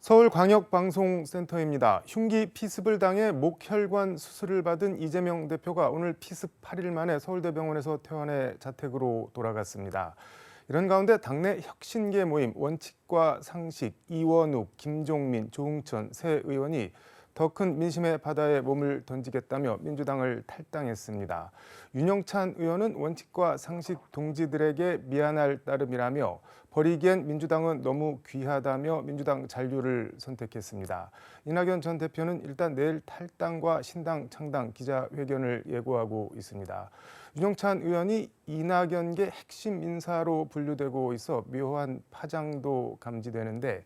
서울광역방송센터입니다. 흉기 피습을 당해 목혈관 수술을 받은 이재명 대표가 오늘 피습 8일 만에 서울대병원에서 퇴원해 자택으로 돌아갔습니다. 이런 가운데 당내 혁신계 모임 원칙과 상식 이원욱, 김종민, 조웅천 세 의원이 더 큰 민심의 바다에 몸을 던지겠다며 민주당을 탈당했습니다. 윤영찬 의원은 원칙과 상식 동지들에게 미안할 따름이라며 버리기엔 민주당은 너무 귀하다며 민주당 잔류를 선택했습니다. 이낙연 전 대표는 일단 내일 탈당과 신당 창당 기자회견을 예고하고 있습니다. 윤영찬 의원이 이낙연계 핵심 인사로 분류되고 있어 묘한 파장도 감지되는데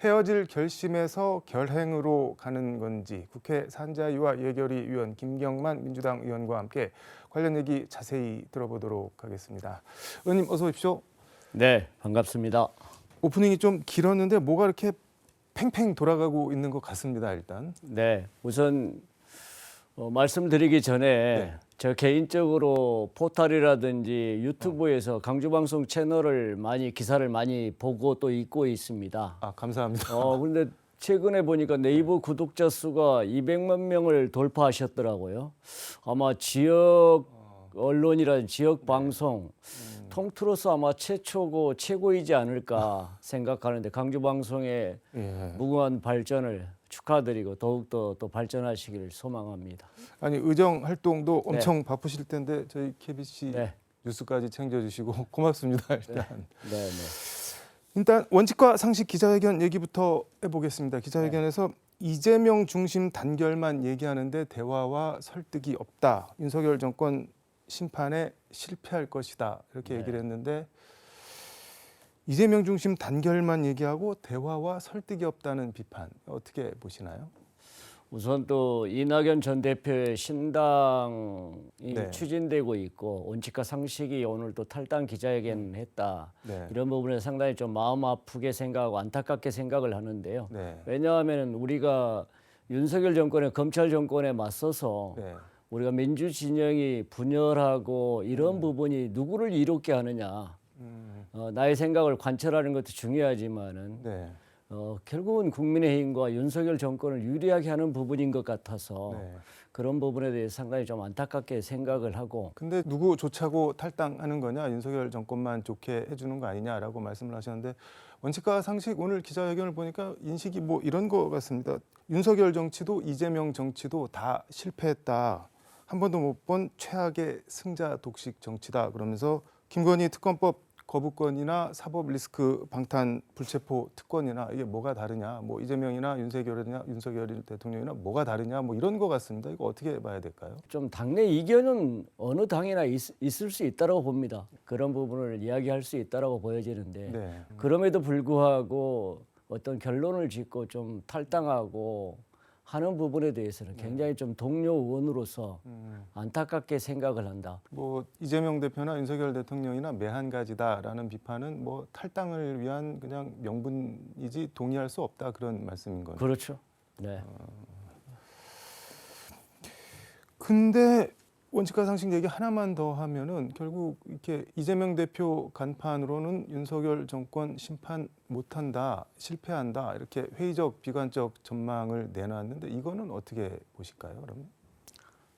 헤어질 결심에서 결행으로 가는 건지 국회 산자위와 예결위 위원 김경만 민주당 의원과 함께 관련 얘기 자세히 들어보도록 하겠습니다. 의원님 어서 오십시오. 네, 반갑습니다. 오프닝이 좀 길었는데 뭐가 이렇게 팽팽 돌아가고 있는 것 같습니다. 일단 네, 우선 어, 말씀드리기 전에 네. 저 개인적으로 포털이라든지 유튜브에서 강주방송 채널을 많이 기사를 많이 보고 또 읽고 있습니다. 아 감사합니다. 어, 근데 최근에 보니까 네이버 구독자 수가 200만 명을 돌파하셨더라고요. 아마 지역 언론이라든지 지역 방송 통틀어서 아마 최초고 최고이지 않을까 생각하는데 강주 방송의 예. 무궁한 발전을 축하드리고 더욱 더 또 발전하시기를 소망합니다. 아니 의정 활동도 엄청 바쁘실 텐데 저희 KBC 네. 뉴스까지 챙겨주시고 고맙습니다. 일단 네, 네. 일단 원칙과 상식 기자회견 얘기부터 해보겠습니다. 기자회견에서 이재명 중심 단결만 얘기하는데 대화와 설득이 없다. 윤석열 정권 심판에 실패할 것이다. 이렇게 네. 얘기를 했는데 이재명 중심 단결만 얘기하고 대화와 설득이 없다는 비판 어떻게 보시나요? 우선 또 이낙연 전 대표의 신당이 네. 추진되고 있고 원칙과 상식이 오늘 또 탈당 기자회견 했다. 네. 이런 부분에 상당히 좀 마음 아프게 생각하고 안타깝게 생각을 하는데요. 네. 왜냐하면 우리가 윤석열 정권의 검찰 정권에 맞서서 네. 우리가 민주 진영이 분열하고 이런 부분이 누구를 이롭게 하느냐. 음, 어, 나의 생각을 관철하는 것도 중요하지만은 네. 어, 결국은 국민의힘과 윤석열 정권을 유리하게 하는 부분인 것 같아서 네. 그런 부분에 대해서 상당히 좀 안타깝게 생각을 하고 근데 누구 좋자고 탈당하는 거냐 윤석열 정권만 좋게 해주는 거 아니냐라고 말씀을 하셨는데 원칙과 상식 오늘 기자회견을 보니까 인식이 뭐 이런 거 같습니다. 윤석열 정치도 이재명 정치도 다 실패했다. 한 번도 못 본 최악의 승자 독식 정치다. 그러면서 김건희 특검법 거부권이나 사법 리스크 방탄 불체포 특권이나 이게 뭐가 다르냐? 뭐 이재명이나 윤석열이나 윤석열 대통령이나 뭐가 다르냐? 뭐 이런 거 같습니다. 이거 어떻게 봐야 될까요? 좀 당내 이견은 어느 당이나 있, 을수 있다고 봅니다. 그런 부분을 이야기할 수 있다고 보여지는데 네. 그럼에도 불구하고 어떤 결론을 짓고 좀 탈당하고 하는 부분에 대해서는 굉장히 좀 동료 의원으로서 음. 안타깝게 생각을 한다. 뭐 이재명 대표나 윤석열 대통령이나 매한 가지다라는 비판은 뭐 탈당을 위한 그냥 명분이지 동의할 수 없다 그런 말씀인 거죠. 그렇죠. 네. 근데 원칙과 상식 얘기 하나만 더 하면은 결국 이렇게 이재명 대표 간판으로는 윤석열 정권 심판 못한다, 실패한다 이렇게 회의적 비관적 전망을 내놨는데 이거는 어떻게 보실까요? 그러면?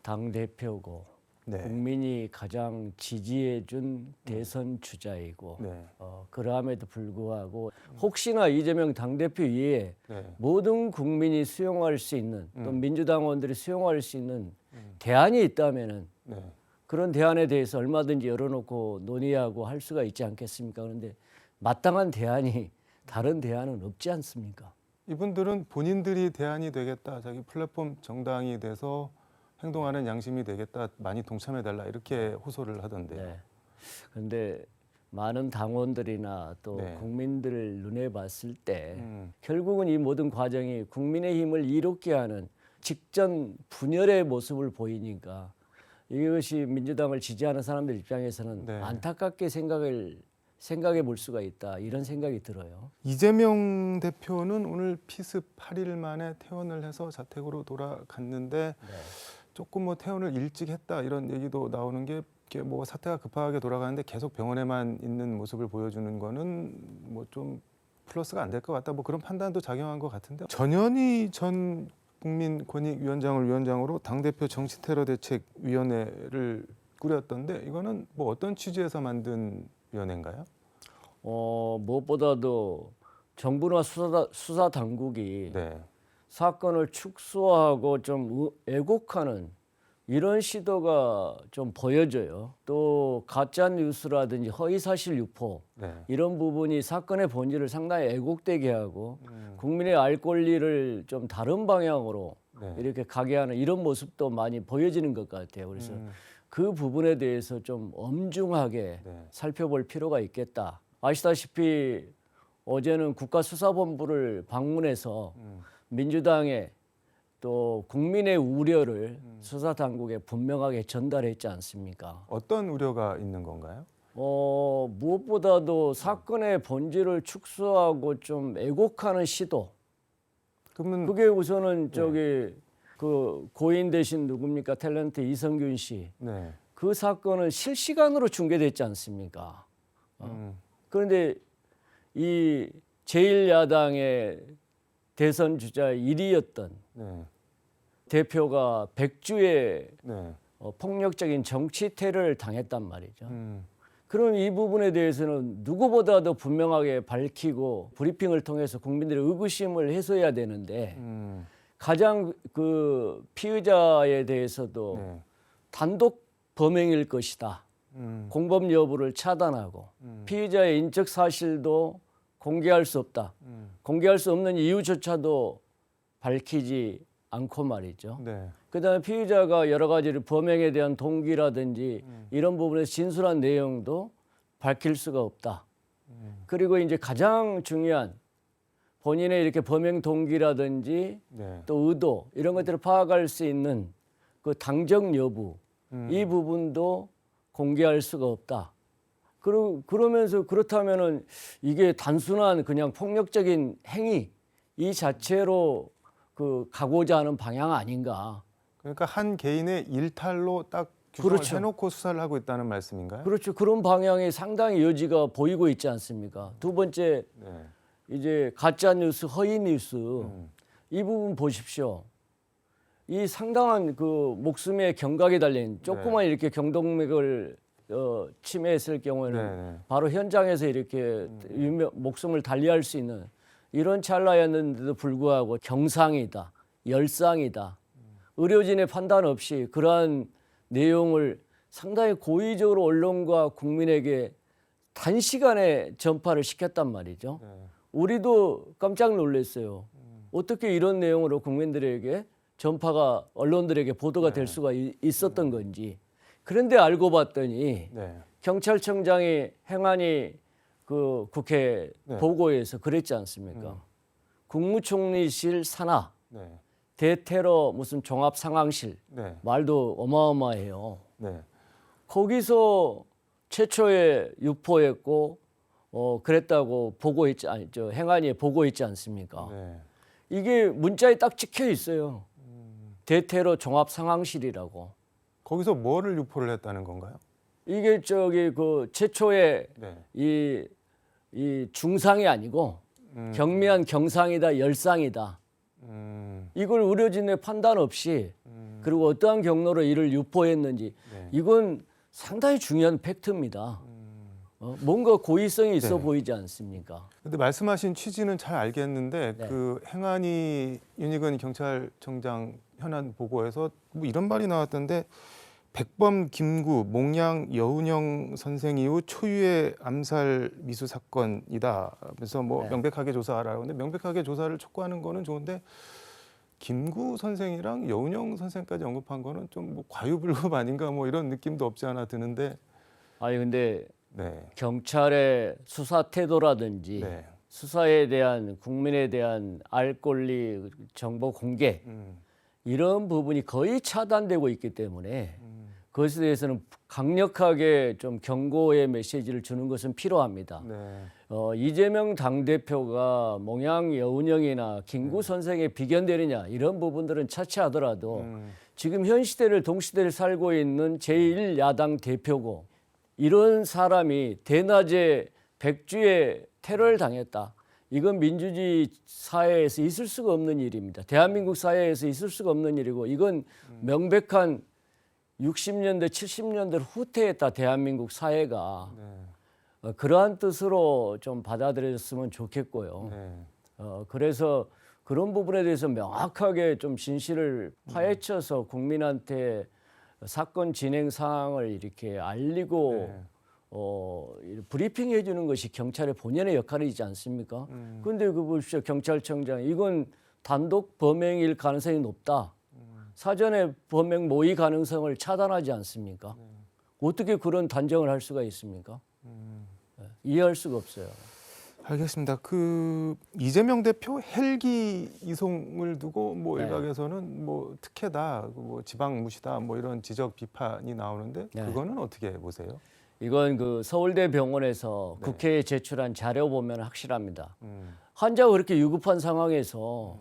당 대표고 네. 국민이 가장 지지해준 대선 주자이고 네. 어, 그러함에도 불구하고 혹시나 이재명 당 대표 이외에 네. 모든 국민이 수용할 수 있는 또 음. 민주당원들이 수용할 수 있는 음. 대안이 있다면은 네. 그런 대안에 대해서 얼마든지 열어놓고 논의하고 할 수가 있지 않겠습니까? 그런데 마땅한 대안이 다른 대안은 없지 않습니까? 이분들은 본인들이 대안이 되겠다, 자기 플랫폼 정당이 돼서 행동하는 양심이 되겠다, 많이 동참해 달라 이렇게 호소를 하던데요. 네. 그런데 많은 당원들이나 또 네. 국민들을 눈에 봤을 때 음, 결국은 이 모든 과정이 국민의 힘을 이롭게 하는 직전 분열의 모습을 보이니까 이것이 민주당을 지지하는 사람들 입장에서는 네. 안타깝게 생각을 생각해 볼 수가 있다 이런 생각이 들어요. 이재명 대표는 오늘 피습 8일 만에 퇴원을 해서 자택으로 돌아갔는데 네. 조금 뭐 퇴원을 일찍 했다 이런 얘기도 나오는 게 뭐 사태가 급하게 돌아가는데 계속 병원에만 있는 모습을 보여주는 거는 뭐 좀 플러스가 안 될 것 같다. 뭐 그런 판단도 작용한 것 같은데 전현희 전 국민권익위원장을 위원장으로 당 대표 정치테러 대책위원회를 꾸렸던데 이거는 뭐 어떤 취지에서 만든 위원회인가요? 어, 무엇보다도 정부나 수사, 수사 당국이 네. 사건을 축소하고 좀 우- 왜곡하는 이런 시도가 좀 보여져요. 또 가짜 뉴스라든지 허위 사실 유포 네. 이런 부분이 사건의 본질을 상당히 왜곡되게 하고 음, 국민의 알 권리를 좀 다른 방향으로 네. 이렇게 가게 하는 이런 모습도 많이 보여지는 것 같아요. 그래서 음, 그 부분에 대해서 좀 엄중하게 네. 살펴볼 필요가 있겠다. 아시다시피 어제는 국가수사본부를 방문해서 음, 민주당의 또 국민의 우려를 음. 수사 당국에 분명하게 전달했지 않습니까? 어떤 우려가 있는 건가요? 어, 무엇보다도 사건의 본질을 축소하고 좀 왜곡하는 시도. 그러면 그게 우선은 저기 그 고인 대신 누굽니까? 탤런트 이성균 씨. 네. 그 사건은 실시간으로 중계됐지 않습니까? 음, 그런데 이 제1야당의 대선 주자 1위였던 네. 대표가 백주에 네. 어, 폭력적인 정치 테러를 당했단 말이죠. 음, 그럼 이 부분에 대해서는 누구보다도 분명하게 밝히고 브리핑을 통해서 국민들의 의구심을 해소해야 되는데 음, 가장 그 피의자에 대해서도 네. 단독 범행일 것이다. 음, 공범 여부를 차단하고 음. 피의자의 인적 사실도 공개할 수 없다. 음, 공개할 수 없는 이유조차도 밝히지 않고 말이죠. 네. 그다음에 피의자가 여러 가지를 범행에 대한 동기라든지 음. 이런 부분에서 진술한 내용도 밝힐 수가 없다. 음. 그리고 이제 가장 중요한 본인의 이렇게 범행 동기라든지 네. 또 의도 이런 것들을 파악할 수 있는 그 당정 여부 음. 이 부분도 공개할 수가 없다. 그러, 그러면서 그렇다면은 이게 단순한 그냥 폭력적인 행위 이 자체로 그 가고자 하는 방향 아닌가. 그러니까 한 개인의 일탈로 딱 규정을 그렇죠. 해놓고 수사를 하고 있다는 말씀인가요? 그렇죠. 그런 방향이 상당히 여지가 보이고 있지 않습니까? 두 번째 네. 이제 가짜 뉴스, 허위 뉴스 음. 이 부분 보십시오. 이 상당한 그 목숨의 경각이 달린 조그만 이렇게 경동맥을 어, 침해했을 경우에는 네, 네. 바로 현장에서 이렇게 유명, 목숨을 달리할 수 있는 이런 찰나였는데도 불구하고 경상이다, 열상이다. 의료진의 판단 없이 그러한 내용을 상당히 고의적으로 언론과 국민에게 단시간에 전파를 시켰단 말이죠. 네. 우리도 깜짝 놀랐어요. 어떻게 이런 내용으로 국민들에게 전파가 언론들에게 보도가 될 수가 이- 있었던 건지. 그런데 알고 봤더니 네. 경찰청장이 행안위 그 국회 네. 보고에서 그랬지 않습니까? 국무총리실 산하 네. 대테러 무슨 종합 상황실 네. 말도 어마어마해요. 네. 거기서 최초에 유포했고 어 그랬다고 보고했지 아니 저 행안위에 보고했지 않습니까? 네. 이게 문자에 딱 찍혀 있어요. 대테러 종합 상황실이라고. 거기서 뭐를 유포를 했다는 건가요? 이게 저기 그 최초에 네. 이, 이 중상이 아니고 음. 경미한 경상이다 열상이다. 음. 이걸 의료진의 판단 없이 음. 그리고 어떠한 경로로 이를 유포했는지 네. 이건 상당히 중요한 팩트입니다. 어, 뭔가 고의성이 있어 네. 보이지 않습니까? 근데 말씀하신 취지는 잘 알겠는데 네. 그 행안위 윤희근 경찰청장 현안 보고에서 뭐 이런 말이 나왔던데 백범 김구 몽양 여운영 선생 이후 초유의 암살 미수 사건이다. 그래서 뭐 네. 명백하게 조사하라고 근데 명백하게 조사를 촉구하는 거는 좋은데 김구 선생이랑 여운영 선생까지 언급한 거는 좀 뭐 과유불급 아닌가 뭐 이런 느낌도 없지 않아 드는데 아니 근데 네. 경찰의 수사 태도라든지 네. 수사에 대한 국민에 대한 알 권리 정보 공개 음. 이런 부분이 거의 차단되고 있기 때문에 그것에 대해서는 강력하게 좀 경고의 메시지를 주는 것은 필요합니다. 네. 어, 이재명 당대표가 몽양 여운형이나 김구 선생에 비견되느냐 이런 부분들은 차치하더라도 음. 지금 현 시대를 동시대를 살고 있는 제1야당 대표고 이런 사람이 대낮에 백주에 테러를 당했다. 이건 민주주의 사회에서 있을 수가 없는 일입니다. 대한민국 사회에서 있을 수가 없는 일이고 이건 명백한 60년대 70년대 후퇴했다 대한민국 사회가 네. 어, 그러한 뜻으로 좀 받아들여졌으면 좋겠고요. 네. 어, 그래서 그런 부분에 대해서 명확하게 좀 진실을 파헤쳐서 국민한테 사건 진행 상황을 이렇게 알리고 네. 어, 이 브리핑 해 주는 것이 경찰의 본연의 역할이지 않습니까? 음. 근데 그 보십시오. 경찰청장 이건 단독 범행일 가능성이 높다. 사전에 범행 모의 가능성을 차단하지 않습니까? 어떻게 그런 단정을 할 수가 있습니까? 예, 이해할 수가 없어요. 알겠습니다. 그 이재명 대표 헬기 이송을 두고 뭐 네. 일각에서는 뭐 특혜다, 뭐 지방 무시다, 뭐 이런 지적 비판이 나오는데 네. 그거는 어떻게 보세요? 이건 그 서울대 병원에서 네. 국회에 제출한 자료 보면 확실합니다. 음. 환자가 그렇게 유급한 상황에서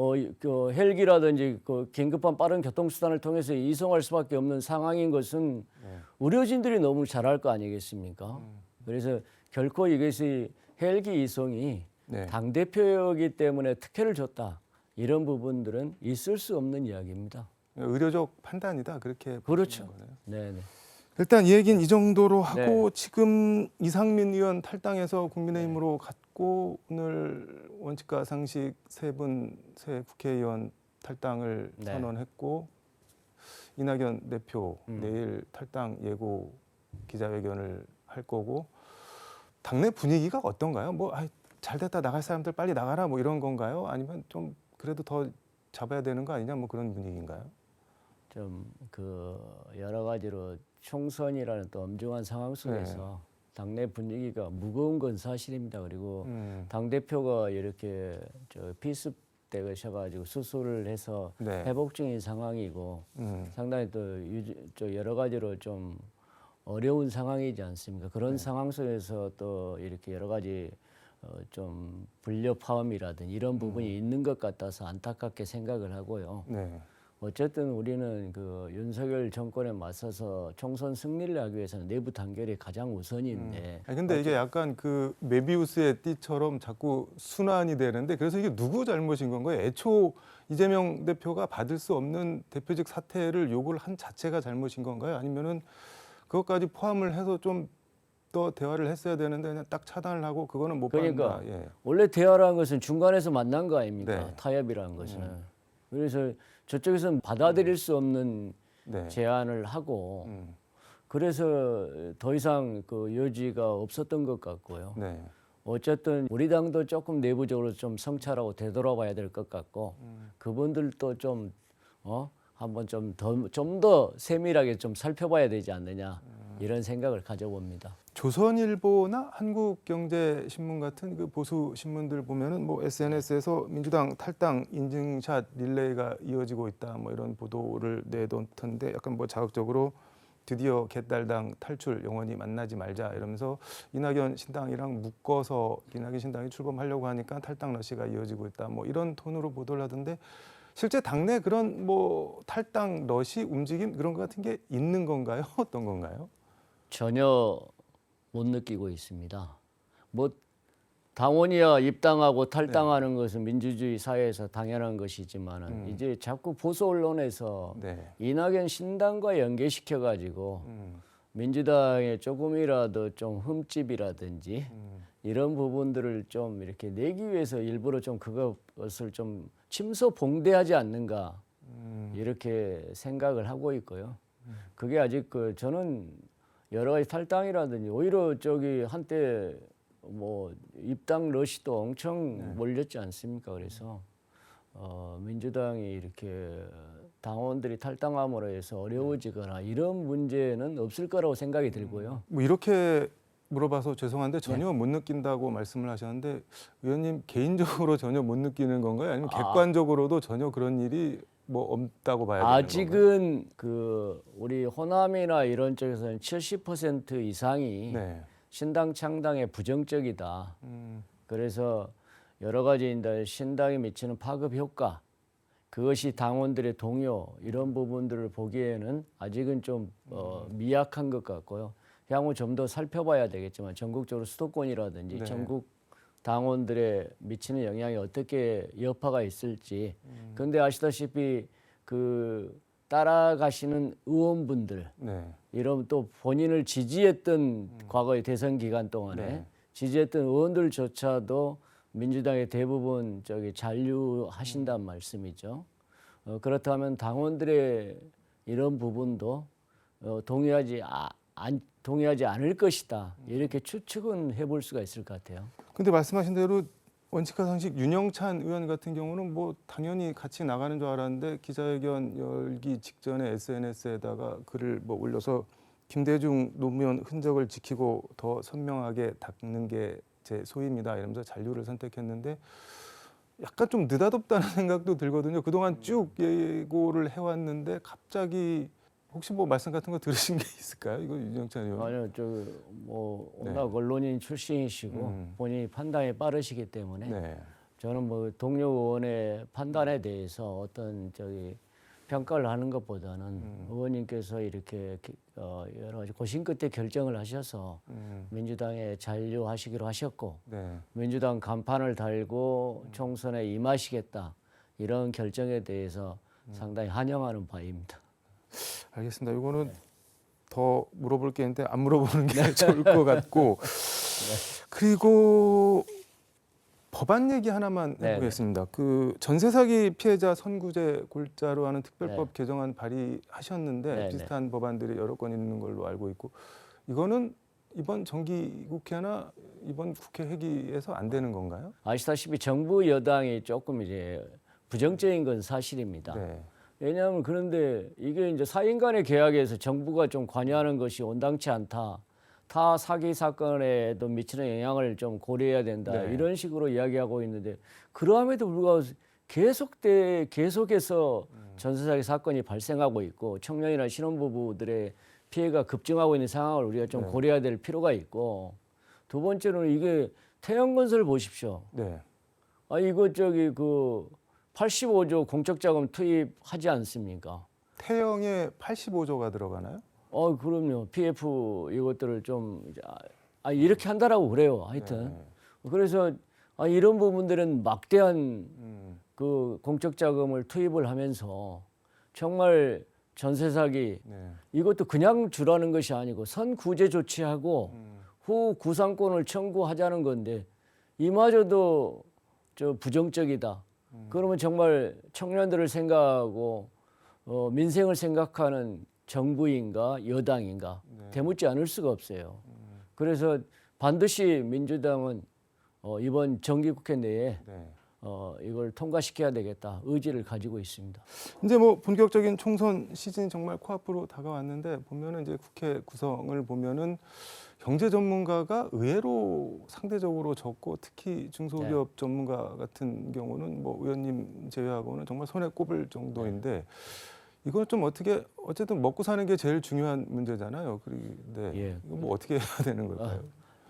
어, 이- 그 헬기라든지 그 긴급한 빠른 교통수단을 통해서 이송할 수밖에 없는 상황인 것은 네. 의료진들이 너무 잘할 거 아니겠습니까? 음. 그래서 결코 이것이 헬기 이송이 네. 당 대표이기 때문에 특혜를 줬다 이런 부분들은 있을 수 없는 이야기입니다. 의료적 판단이다 그렇게 그렇죠. 보시는 거네요. 네, 네. 일단 이 얘기는 이 정도로 하고 네. 지금 이상민 의원 탈당해서 국민의힘으로 갔고 오늘 원칙과 상식 세분새 국회의원 탈당을 네. 선언했고 이낙연 대표 음. 내일 탈당 예고 기자회견을 할 거고 당내 분위기가 어떤가요? 뭐 아, 잘됐다 나갈 사람들 빨리 나가라 뭐 이런 건가요? 아니면 좀 그래도 더 잡아야 되는 거 아니냐 뭐 그런 분위기인가요? 좀 그 여러 가지로 총선이라는 또 엄중한 상황 속에서 당내 분위기가 무거운 건 사실입니다. 그리고 음, 당 대표가 이렇게 저 피습 되셔가지고 수술을 해서 네. 회복 중인 상황이고 음, 상당히 또 유지, 저 여러 가지로 좀 어려운 상황이지 않습니까? 그런 상황 속에서 또 이렇게 여러 가지 어, 좀 불협화음이라든 이런 부분이 있는 것 같아서 안타깝게 생각을 하고요. 네. 어쨌든 우리는 그 윤석열 정권에 맞서서 총선 승리를 하기 위해서는 내부 단결이 가장 우선인데 아니, 근데 이게 약간 그 메비우스의 띠처럼 자꾸 순환이 되는데 그래서 이게 누구 잘못인 건가요? 애초 이재명 대표가 받을 수 없는 대표직 사퇴를 요구를 한 자체가 잘못인 건가요? 아니면은 그것까지 포함을 해서 좀더 대화를 했어야 되는데 그냥 딱 차단을 하고 그거는 못 그러니까 받는다. 예. 원래 대화라는 것은 중간에서 만난 거 아닙니까? 네. 타협이라는 것은. 그래서 저쪽에서는 받아들일 수 없는 네. 제안을 하고 음, 그래서 더 이상 그 여지가 없었던 것 같고요. 네. 어쨌든 우리 당도 조금 내부적으로 좀 성찰하고 되돌아봐야 될 것 같고 음. 그분들도 좀 어? 한번 좀 더 좀 더 세밀하게 좀 살펴봐야 되지 않느냐 음. 이런 생각을 가져봅니다. 조선일보나 한국경제신문 같은 그 보수 신문들 보면은 뭐 SNS에서 민주당 탈당 인증샷 릴레이가 이어지고 있다 뭐 이런 보도를 내놓던데 약간 뭐 자극적으로 드디어 개딸당 탈출 영원히 만나지 말자 이러면서 이낙연 신당이랑 묶어서 이낙연 신당이 출범하려고 하니까 탈당 러시가 이어지고 있다 뭐 이런 톤으로 보도를 하던데 실제 당내 그런 뭐 탈당 러시 움직임 그런 것 같은 게 있는 건가요? 어떤 건가요? 전혀 못 느끼고 있습니다. 뭐 당원이야 입당하고 탈당하는 것은 민주주의 사회에서 당연한 것이지만은 음. 이제 자꾸 보수 언론에서 네. 이낙연 신당과 연계시켜 가지고 음, 민주당에 조금이라도 좀 흠집이라든지 음. 이런 부분들을 좀 이렇게 내기 위해서 일부러 좀 그것을 좀 침소 봉대하지 않는가 음. 이렇게 생각을 하고 있고요. 그게 아직 그 저는 여러 가지 탈당이라든지 오히려 저기 한때 뭐 입당 러시도 엄청 몰렸지 않습니까? 그래서 어, 민주당이 이렇게 당원들이 탈당함으로 해서 어려워지거나 이런 문제는 없을 거라고 생각이 들고요. 뭐 이렇게 물어봐서 죄송한데 전혀 못 느낀다고 말씀을 하셨는데 의원님 개인적으로 전혀 못 느끼는 건가요? 아니면 아. 객관적으로도 전혀 그런 일이 뭐 없다고 봐야 되는? 아직은 그 우리 호남이나 이런 쪽에서는 70% 이상이 네. 신당 창당에 부정적이다. 음, 그래서 여러 가지 이제 신당에 미치는 파급 효과 그것이 당원들의 동요 이런 부분들을 보기에는 아직은 좀 어, 미약한 것 같고요. 향후 좀 더 살펴봐야 되겠지만 전국적으로 수도권이라든지 네. 전국 당원들의 미치는 영향이 어떻게 여파가 있을지. 근데 아시다시피 그 따라가시는 의원분들 네. 이런 또 본인을 지지했던 과거의 대선 기간 동안에 네. 지지했던 의원들조차도 민주당의 대부분 저기 잔류하신다는 말씀이죠. 어, 그렇다면 당원들의 이런 부분도 어, 동의하지 아, 안, 동의하지 않을 것이다 이렇게 추측은 해볼 수가 있을 것 같아요. 근데 말씀하신 대로 원칙과 상식 윤영찬 의원 같은 경우는 뭐 당연히 같이 나가는 줄 알았는데 기자회견 열기 직전에 SNS에다가 글을 뭐 올려서 김대중 노무현 흔적을 지키고 더 선명하게 닦는 게 제 소입니다 이러면서 잔류를 선택했는데 약간 좀 느닷없다는 생각도 들거든요. 그동안 쭉 예고를 해왔는데 갑자기 혹시 뭐 말씀 같은 거 들으신 게 있을까요? 이거 윤영찬 의원. 아니요, 저뭐 네. 워낙 언론인 출신이시고 음. 본인이 판단이 빠르시기 때문에 네. 저는 뭐 동료 의원의 판단에 대해서 어떤 저기 평가를 하는 것보다는 음. 의원님께서 이렇게 기- 어, 여러 가지 고심 끝에 결정을 하셔서 음, 민주당에 잔류하시기로 하셨고 네. 민주당 간판을 달고 총선에 임하시겠다 이런 결정에 대해서 상당히 환영하는 바입니다. 알겠습니다. 이거는 더 물어볼 게 있는데 안 물어보는 게 좋을 것 같고 그리고 법안 얘기 하나만 네, 해보겠습니다. 그 전세 사기 피해자 선구제 골자로 하는 특별법 네. 개정안 발의하셨는데 네, 네. 비슷한 법안들이 여러 건 있는 걸로 알고 있고 이거는 이번 정기 국회나 이번 국회 회기에서 안 되는 건가요? 아시다시피 정부 여당이 조금 이제 부정적인 건 사실입니다. 네. 왜냐하면 그런데 이게 이제 사인 간의 계약에서 정부가 좀 관여하는 것이 온당치 않다. 타 사기 사건에도 미치는 영향을 좀 고려해야 된다. 네. 이런 식으로 이야기하고 있는데 그러함에도 불구하고 계속돼 계속해서 전세 사기 사건이 발생하고 있고 청년이나 신혼부부들의 피해가 급증하고 있는 상황을 우리가 좀 네. 고려해야 될 필요가 있고 두 번째로는 이게 태양건설 보십시오. 네. 아 이거 저기 그 85조 공적자금 투입하지 않습니까? 태영에 85조가 들어가나요? 어 그럼요. PF 이것들을 좀 아, 아, 이렇게 한다라고 그래요. 하여튼 네. 그래서 아, 이런 부분들은 막대한 음, 그 공적 자금을 투입을 하면서 정말 전세 사기 네. 이것도 그냥 주라는 것이 아니고 선구제 조치하고 음, 후 구상권을 청구하자는 건데 이마저도 저 부정적이다. 그러면 정말 청년들을 생각하고 어, 민생을 생각하는 정부인가 여당인가 네. 되묻지 않을 수가 없어요. 그래서 반드시 민주당은 어, 이번 정기국회 내에 네. 어, 이걸 통과시켜야 되겠다 의지를 가지고 있습니다. 이제 뭐 본격적인 총선 시즌이 정말 코앞으로 다가왔는데 보면은 이제 국회 구성을 보면은 경제 전문가가 의외로 상대적으로 적고 특히 중소기업 전문가 같은 경우는 뭐 의원님 제외하고는 정말 손에 꼽을 정도인데 이건 좀 어떻게 어쨌든 먹고 사는 게 제일 중요한 문제잖아요. 그런데 예. 이거 뭐 어떻게 해야 되는 걸까요?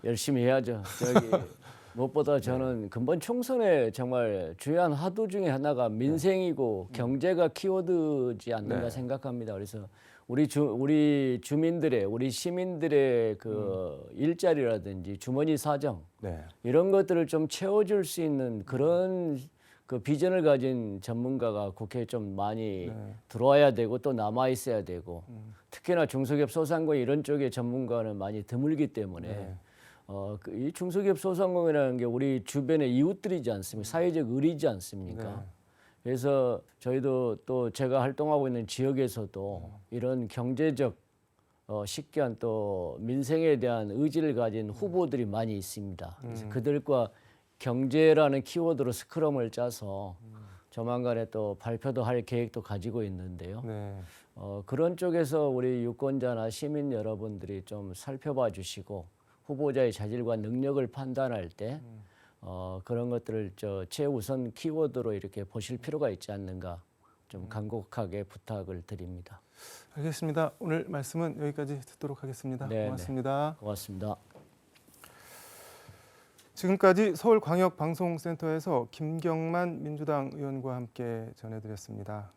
열심히 해야죠. 저기 무엇보다 저는 근본 총선에 정말 중요한 하도 중에 하나가 민생이고 경제가 키워드지 않는가 네. 생각합니다. 그래서 우리 주 우리 주민들의 우리 시민들의 그 일자리라든지 주머니 사정 네. 이런 것들을 좀 채워줄 수 있는 그런 그 비전을 가진 전문가가 국회에 좀 많이 네. 들어와야 되고 또 남아 있어야 되고 음. 특히나 중소기업 소상공인 이런 쪽의 전문가는 많이 드물기 때문에 네. 어, 그 이 중소기업 소상공인이라는 게 우리 주변의 이웃들이지 않습니까? 사회적 의리지 않습니까? 네. 그래서 저희도 또 제가 활동하고 있는 지역에서도 이런 경제적 어, 식견 또 민생에 대한 의지를 가진 후보들이 많이 있습니다. 그래서 그들과 경제라는 키워드로 스크럼을 짜서 조만간에 또 발표도 할 계획도 가지고 있는데요. 네. 어, 그런 쪽에서 우리 유권자나 시민 여러분들이 좀 살펴봐 주시고 후보자의 자질과 능력을 판단할 때 어, 그런 것들을 저 최우선 키워드로 이렇게 보실 필요가 있지 않는가 좀 간곡하게 부탁을 드립니다. 알겠습니다. 오늘 말씀은 여기까지 듣도록 하겠습니다. 네, 네. 고맙습니다. 고맙습니다. 지금까지 서울광역방송센터에서 김경만 민주당 의원과 함께 전해드렸습니다.